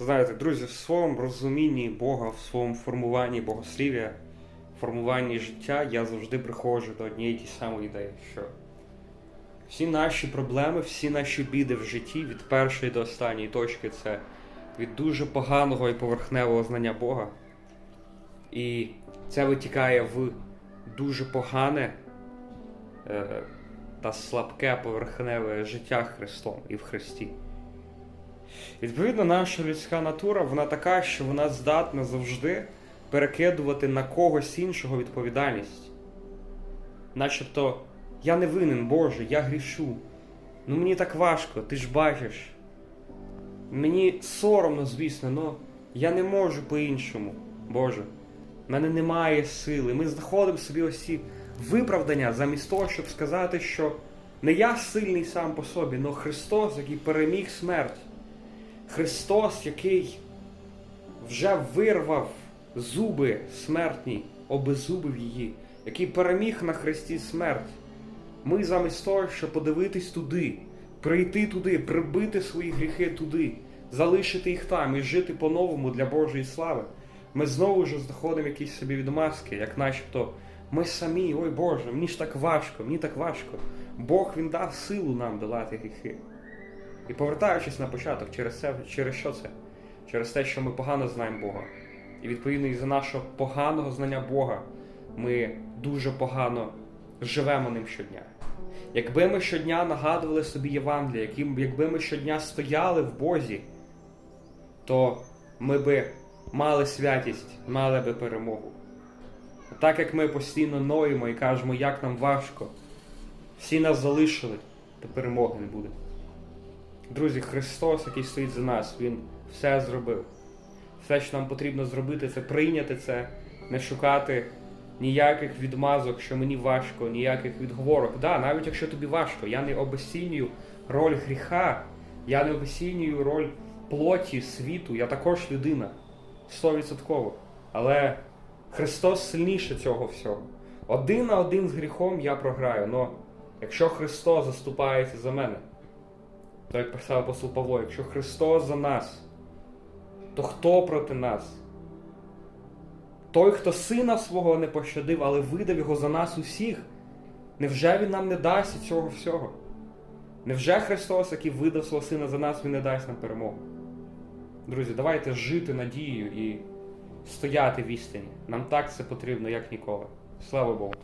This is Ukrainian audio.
Знаєте, друзі, в своєму розумінні Бога, в своєму формуванні богослів'я, формуванні життя я завжди приходжу до однієї ті самої ідеї, що всі наші проблеми, всі наші біди в житті від першої до останньої точки це від дуже поганого і поверхневого знання Бога. І це витікає в дуже погане е, та слабке поверхневе життя Христом і в Христі. Відповідно, наша людська натура, вона така, що вона здатна завжди перекидувати на когось іншого відповідальність. Начебто, я не винен, Боже, я грішу. Ну мені так важко, ти ж бачиш. Мені соромно, звісно, але я не можу по-іншому, Боже. В мене немає сили. Ми знаходимо собі ось ці виправдання замість того, щоб сказати, що не я сильний сам по собі, але Христос, який переміг смерть. Христос, який вже вирвав зуби смертні, обеззубив її, який переміг на Христі смерть. Ми замість того, щоб подивитись туди, прийти туди, прибити свої гріхи туди, залишити їх там і жити по-новому для Божої слави. Ми знову ж знаходимо якісь собі відмазки, як начебто ми самі, ой Боже, мені ж так важко, мені так важко. Бог Він дав силу нам долати гріхи. І повертаючись на початок, через це, через що це? Через те, що ми погано знаємо Бога. І відповідно із-за нашого поганого знання Бога ми дуже погано живемо ним щодня. Якби ми щодня нагадували собі Євангелія, якби ми щодня стояли в Бозі, то ми би мали святість, мали би перемогу. Так як ми постійно ноємо і кажемо, як нам важко, всі нас залишили, то перемоги не буде. Друзі, Христос, який стоїть за нас, Він все зробив. Все, що нам потрібно зробити, це прийняти це, не шукати ніяких відмазок, що мені важко, ніяких відговорок. Да, навіть якщо тобі важко, я не обесцінюю роль гріха, я не обесцінюю роль плоті, світу, я також людина. Стовідсотково. Але Христос сильніше цього всього. Один на один з гріхом я програю. Но якщо Христос заступається за мене, то як писав апостол Павло, якщо Христос за нас, то хто проти нас? Той, хто сина свого не пощадив, але видав його за нас усіх, невже він нам не дасть цього всього? Невже Христос, який видав свого сина за нас, він не дасть нам перемогу? Друзі, давайте жити надією і стояти в істині. Нам так це потрібно, як ніколи. Слава Богу!